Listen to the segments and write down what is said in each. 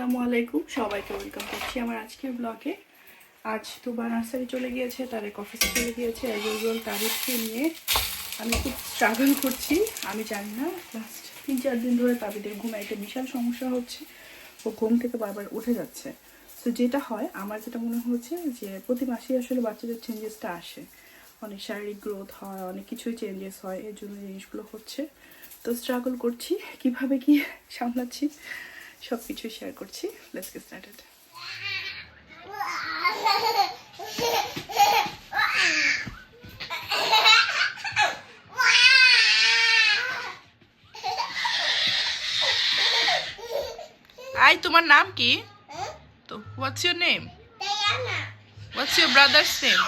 আসসালামু আলাইকুম। সবাইকে ওয়েলকাম করছি আমার আজকের ব্লগে আজ তুবা নার্সারি চলে গিয়েছে, তারেক অফিসে চলে গিয়েছে। অ্যাজ ইউজুয়াল তারিখকে নিয়ে আমি খুব স্ট্রাগল করছি। আমি জানি না লাস্ট তিন চার দিন ধরে তাবিদের ঘুমে একটা বিশাল সমস্যা হচ্ছে। ও ঘুম থেকে বারবার উঠে যাচ্ছে। তো যেটা হয়, আমার যেটা মনে হচ্ছে যে প্রতি মাসেই আসলে বাচ্চাদের চেঞ্জেসটা আসে। অনেক শারীরিক গ্রোথ হয়, অনেক কিছুই চেঞ্জেস হয়, এর জন্য জিনিসগুলো হচ্ছে। তো স্ট্রাগল করছি, কীভাবে কি সামলাচ্ছি। সব কিছু শেয়ার করছি। লেটস গেট স্টার্টেড আই তোমার নাম কি? তো what's your name what's your brother's name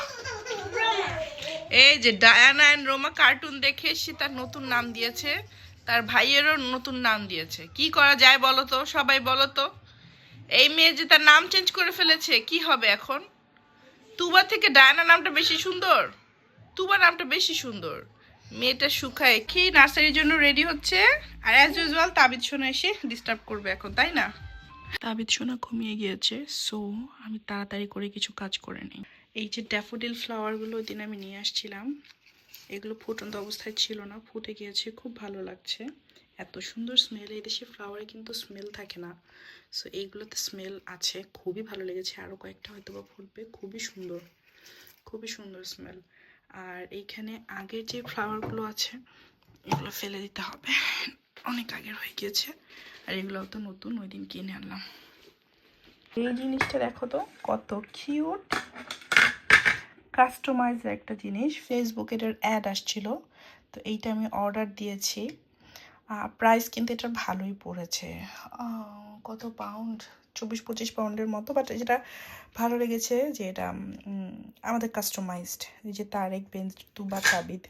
এই যে ডায়ানা অ্যান্ড রোমা কার্টুন দেখে সে তার নতুন নাম দিয়েছে। তার ভাইয়েরও নতুন নাম দিয়েছে। কি করা যায় বলো তো? সবাই বলো তো? এই মেয়ে যে তার নাম চেঞ্জ করে ফেলেছে কি হবে এখন? তুবা থেকে ডায়না নামটা বেশি সুন্দর? তুবা নামটা বেশি সুন্দর। মেয়েটা শুকায় কি নার্সারির জন্য রেডি হচ্ছে। আর অ্যাজ ইউজুয়াল তাবিদ সোনা এসে ডিস্টার্ব করবে এখন তাই না? তাবিদ সোনা ঘুমিয়ে গিয়েছে সো আমি তাড়াতাড়ি করে কিছু কাজ করে নিই। এই যে ড্যাফোডিল ফ্লাওয়ারগুলো ওই দিন আমি নিয়ে আসছিলাম। এগুলো ফুটন্ত অবস্থায় ছিল না, ফুটে গিয়েছে, খুব ভালো লাগছে। এত সুন্দর স্মেল এই দেশে ফ্লাওয়ারে কিন্তু স্মেল থাকে না। সো এইগুলোতে স্মেল আছে, খুবই ভালো লেগেছে আরও কয়েকটা হয়তো বা ফুটবে, খুবই সুন্দর খুবই সুন্দর স্মেল আর এইখানে আগের যে ফ্লাওয়ারগুলো আছে, এগুলো ফেলে দিতে হবে, অনেক আগের হয়ে গিয়েছে, আর এগুলো তো নতুন, ওই দিন কিনে আনলাম। এই জিনিসটা দেখো তো, কত কিউট কাস্টমাইজ একটা জিনিস। ফেসবুকে এটার অ্যাড আসছিল, তো এইটা আমি অর্ডার দিয়েছি। প্রাইস কিন্তু এটা ভালোই পড়েছে। কত পাউন্ড চব্বিশ, পঁচিশ পাউন্ডের মতো বাট যেটা ভালো লেগেছে যে এটা আমাদের কাস্টমাইজড এই যে Tarique bench Tuba Tabid.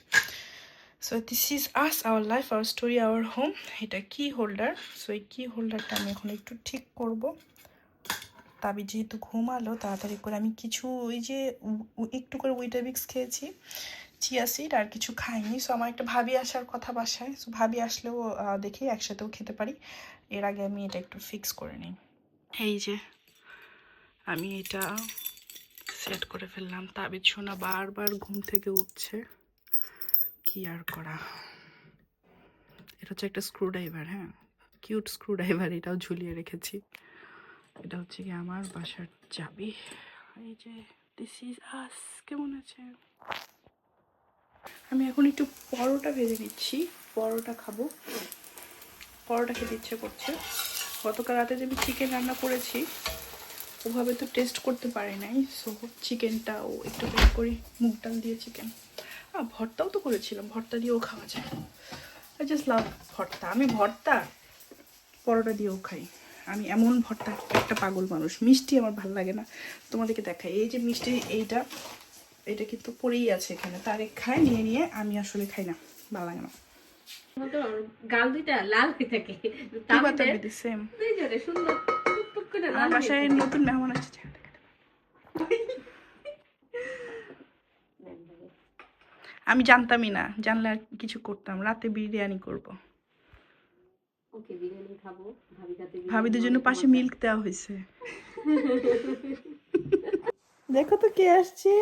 So this is us our life our story our home এটা কি হোল্ডার সো এই কি হোল্ডারটা আমি এখন একটু ঠিক করব। তাবি যেহেতু ঘুমালো, তাড়াতাড়ি করে আমি কিছু ওই যে একটু করে উইটাবিক্স খেয়েছি, চিয়া সিড আর কিছু খাইনি। সো আমার একটা ভাবি আসার কথা বাসায়। সো ভাবি আসলেও দেখি একসাথেও খেতে পারি। এর আগে আমি এটা একটু ফিক্স করে নিই। এই যে, আমি এটা সেট করে ফেললাম। তাবিদ সোনা বারবার ঘুম থেকে উঠছে। কি আর করা? এটা হচ্ছে একটা স্ক্রুড্রাইভার হ্যাঁ? কিউট স্ক্রুড্রাইভার এটাও ঝুলিয়ে রেখেছি। এটা হচ্ছে কি আমার বাসার চাবি। এই যে দিস ইজ আস কেমন আছে আমি এখন একটু পরোটা ভেজে নিচ্ছি। পরোটা খাব। পরোটা খেতে ইচ্ছে করছে। গতকাল রাতে যে আমি চিকেন রান্না করেছি, ওভাবে তো টেস্ট করতে পারি নাই। সো চিকেনটাও একটু বের করি। মুগ ডাল দিয়ে চিকেন আর ভর্তাও তো করেছিলাম। ভর্তা দিয়েও খাওয়া যায়। আই জাস্ট লাভ ভর্তা। আমি ভর্তা, পরোটা দিয়েও খাই। আমি এমন ভর্তা একটা পাগল মানুষ। মিষ্টি আমার ভালো লাগে না। তোমাদেরকে দেখাই। এই যে মিষ্টি এইটা এটা কিন্তু পড়েই আছে এখানে। তারে খায় নিয়ে নিয়ে আমি আসলে খাই না। ভালো লাগে না। গাল দুইটা লাল হয়ে থাকে। তুবা তাবিদের তাবিদি সেম সুন্দর। আমার বাসায় নতুন মেহমান আসছে আমি জানতামই না জানলে আর কিছু করতাম। রাতে বিরিয়ানি করব। ওকে বিরিয়ানি খাব ভাবি কাতে ভাবিদের জন্য পাশে মিল্ক দেওয়া হয়েছে। দেখো তো কে আসছে।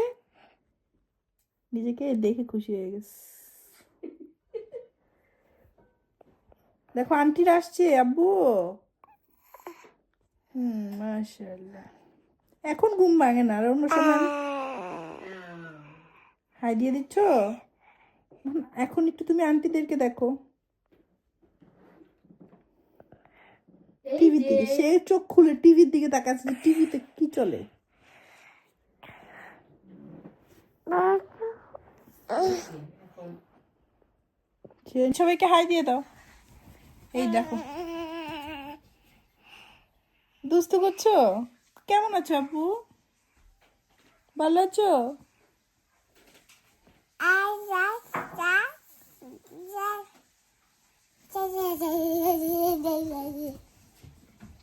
নিজেকে দেখে খুশি হয়ে গেছে। দেখো আন্টিরা আসছে আব্বু। হুম মাশাআল্লাহ। এখন ঘুম ভাঙে না আর অন্য সময় হাই দিয়ে দিচ্ছ? এখন একটু তুমি আন্টিদেরকে দেখো। টিভির দিকে সে চোখ খুলে টিভির দিকে তাকাচ্ছে টিভিতে কি চলে? সবাইকে হাই দিয়ে দাও। এই দেখো। দুস্তু করছ? কেমন আছো আপু? ভালো আছো?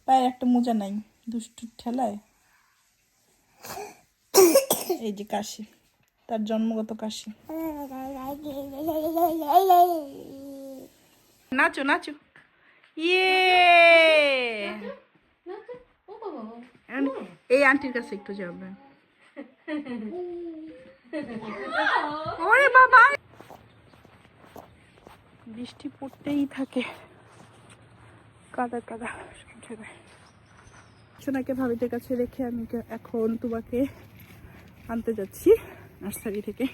পায়ের একটা মোজা নাই, দুষ্টু ঠেলায়। এই যে কাশি, তার জন্মগত কাশি। নাচো নাচো। ইয়ে! এই আন্টির কাছে একটু যাবে ওরে বাবা! বৃষ্টি পড়তেই থাকে। কাদা কাদা সব জায়গায়। সোনাকে ভাবিদের কাছে রেখে আমি এখন তোমাকে আনতে যাচ্ছি নার্সারি থেকে।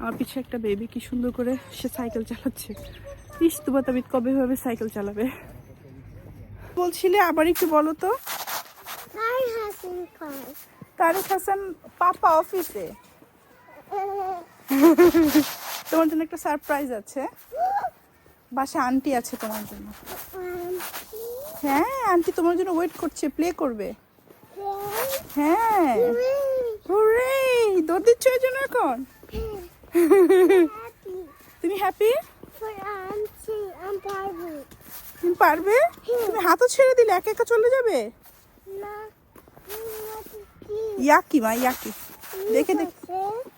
আমার পিছে একটা বেবি কি সুন্দর করে সে সাইকেল চালাচ্ছে। ইস তুবা তাবিদ কবে ভাবে সাইকেল চালাবে? বলছিলে আবার একটু বলো তো. তারেক হাসান পাপা অফিসে তোমার জন্য একটা সারপ্রাইজ আছে। বাসা আন্টি আছে তোমার জন্য। হ্যাঁ আন্টি তোমার জন্য ওয়েট করছে প্লে করবে। হ্যাঁ। হুরে দৌড় দিচ্ছ এই জন্য এখন? তুমি হ্যাপি. তুমি পারবে? তুমি হাতও ছেড়ে দিলে একা একা চলে যাবে? ইয়াকি মা ইয়াকি। দেখে দেখ।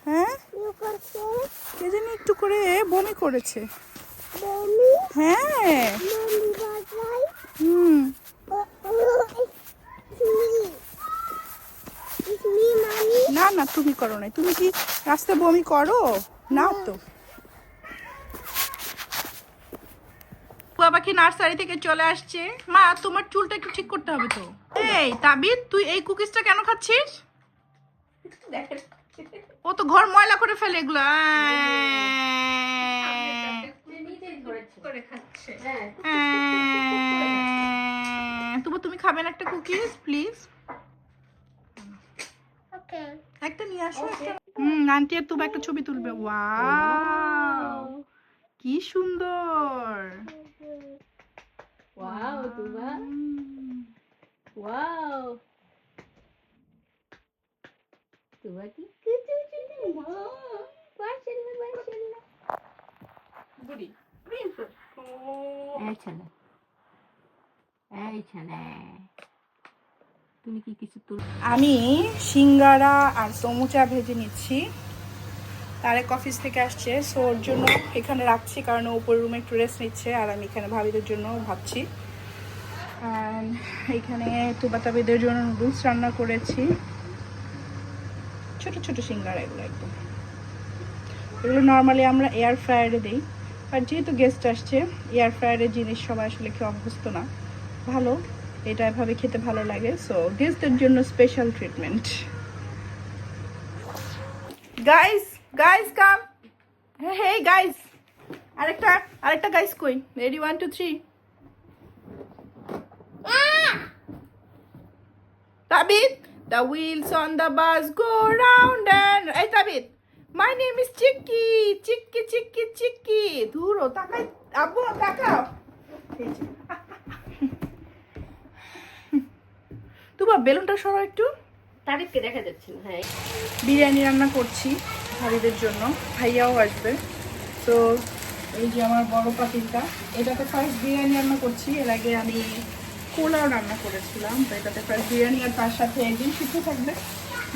হ্যাঁ? কে জানি একটু করে বমি করেছে। হ্যাঁ. হুম. না না তুমি করো নাই। তুমি কি রাস্তায় বমি করো? না তো। বাবা কি নার্সারি থেকে চলে আসছে। মা তোমার চুলটা একটু ঠিক করতে হবে তো। এই তাবিদ তুই এই কুকিজটা কেন খাচ্ছিস? ও তো ঘর ময়লা করে ফেলে এগুলো। করে খাচ্ছে। হ্যাঁ। তবু তুমি খাবেন একটা কুকিজ প্লিজ. একটা নিয়ে আসো হুম আন্টি আর তুমি একটা ছবি তুলবে। ওয়াও কি সুন্দর। ওয়াও তুবা। ওয়াও। তুবা কি? কুচু কুচু মাশাআল্লাহ মাশাআল্লাহ বুড়ি তুমি কি কিছু আমি সিঙ্গারা আর সমুচা ভেজে নিচ্ছি। তারেক অফিস থেকে আসছে, সো ওর জন্য এখানে রাখছি কারণ ও উপর রুমে একটু রেস্ট নিচ্ছে আর আমি এখানে ভাবিদের জন্য ভাবছি। এখানে তুবাতাবিদের জন্য নুডলস রান্না করেছি। ছোট ছোট সিঙ্গারা এগুলো একদম। এগুলো নর্মালি আমরা এয়ার ফ্রায়ারে দিই। আর যেহেতু গেস্ট আসছে এয়ার ফ্রায়ারের জিনিস সবাই আসলে খেয়ে অভ্যস্ত না। ভালো, এটা এভাবে খেতে ভালো লাগে। সো গেস্টদের জন্য special treatment guys guys come hey guys আরেকটা আরেকটা গাইস কই? Ready one two three Tabid the wheels on the bus go round and এই তাবিদ my name is চিক্কি তাকাই আব্বু তাকাও। তোমার বেলুনটা সরো একটু। তারিফকে দেখা যাচ্ছে না হ্যাঁ। বিরিয়ানি রান্না করছি ভাবিদের জন্য ভাইয়াও আসবে। তো এই যে আমার বড় পাতিলটা এটাতে ফার্স্ট বিরিয়ানি রান্না করছি। এর আগে আমি পোলাও রান্না করেছিলাম তো এটাতে ফার্স্ট বিরিয়ানি আর তার সাথে ডিম সিদ্ধ থাকবে।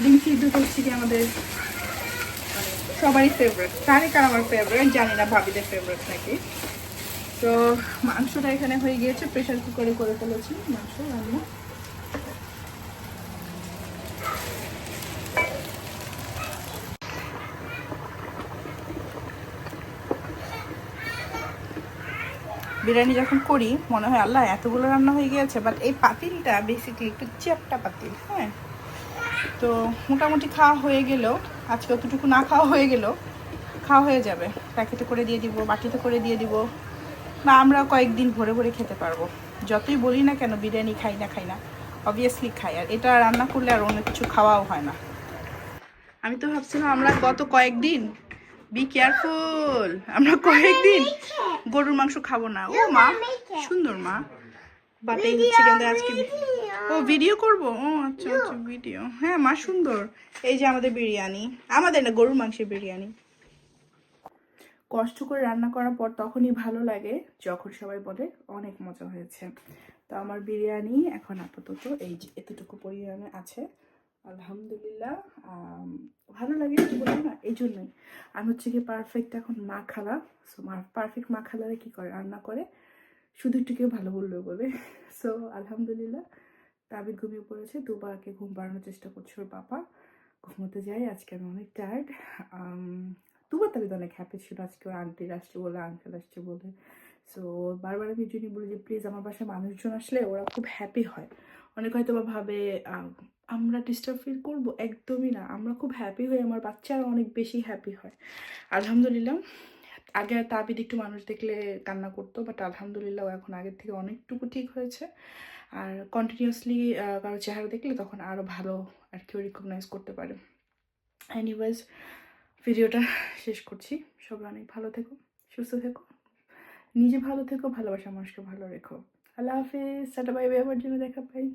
ডিম সিদ্ধ করছি কি আমাদের সবারই ফেভারিট তারিক আর আমার ফেভারিট জানি না, ভাবিদের ফেভারিট নাকি। তো মাংসটা এখানে হয়ে গিয়েছে প্রেশার কুকারে করে ফেলেছি। মাংস, রান্না। বিরিয়ানি যখন করি, মনে হয়, আল্লাহ, এতগুলো রান্না হয়ে গিয়েছে। বাট এই পাতিলটা বেসিক্যালি একটু চ্যাপটা পাতিল হ্যাঁ? তো মোটামুটি খাওয়া হয়ে গেলেও আজকে অতটুকু না খাওয়া হয়ে গেলেও খাওয়া হয়ে যাবে। প্যাকেটে করে দিয়ে দিব, বাটিতে করে দিয়ে দিব। না আমরা কয়েকদিন ভরে ভরে খেতে পারব। যতই বলি না কেন, বিরিয়ানি খাই না খাই না অবভিয়াসলি খাই। আর এটা রান্না করলে আর অন্য কিছু খাওয়াও হয় না। আমি তো ভাবছিলাম আমরা গত কয়েকদিন বি কেয়ারফুল আমরা কয়েকদিন গরুর মাংস খাব না। ও মা, সুন্দর মা। বাট হচ্ছে কিন্তু আজকে ও ভিডিও করব? ও আচ্ছা আচ্ছা ভিডিও হ্যাঁ মা সুন্দর। এই যে আমাদের বিরিয়ানি। আমাদের না গরুর মাংসের বিরিয়ানি। কষ্ট করে রান্না করার পর তখনই ভালো লাগে যখন সবাই বলে অনেক মজা হয়েছে। তো আমার বিরিয়ানি এখন আপাতত এই যে এতটুকু পরিমাণে আছে। আলহামদুলিল্লাহ ভালো লাগে বলে না? এই জন্যই। আমি হচ্ছে কি পারফেক্ট এখন মা খালা। সো মা পারফেক্ট মা খালারা কী করে রান্না করে? শুধু একটু কেউ ভালো বললেও বলে। সো আলহামদুলিল্লাহ। তাবিদ ঘুমিয়ে পড়েছে দুবার দুবারকে ঘুম পাড়ানোর চেষ্টা করছে ওর বাবা। ঘুমোতে যাই, আজকে আমি অনেক টায়ার্ড দুবার তাবিদ অনেক হ্যাপি ছিল, আজকে ওর আন্টির আসছে বলে আঙ্কেল আসছে বলে। সো বারবার আমি জন্যই বলি যে প্লিজ আমার বাসায় মানুষজন আসলে ওরা খুব হ্যাপি হয়। অনেক হয়তো বা ভাবে আমরা ডিস্টার্ব ফিল করব, একদমই না। আমরা খুব হ্যাপি হই, আমার বাচ্চারা অনেক বেশি হ্যাপি হয়। আলহামদুলিল্লাহ, আগে তাবিদ একটু মানুষ দেখলে কান্না করতো বাট আলহামদুলিল্লাহ এখন আগের থেকে অনেকটুকু ঠিক হয়েছে। আর কন্টিনিউসলি কারও চেহারা দেখলে তখন আরও ভালো আর কেউ রিকগনাইজ করতে পারে। এনিওয়েজ ভিডিওটা শেষ করছি। সবাই অনেক ভালো থেকো, সুস্থ থেকো, নিজে ভালো থেকো, ভালোবাসা মানুষকে ভালো রেখো। আল্লাহ হাফিজ, টাটা বাই বাই আমার জন্য দেখা পাই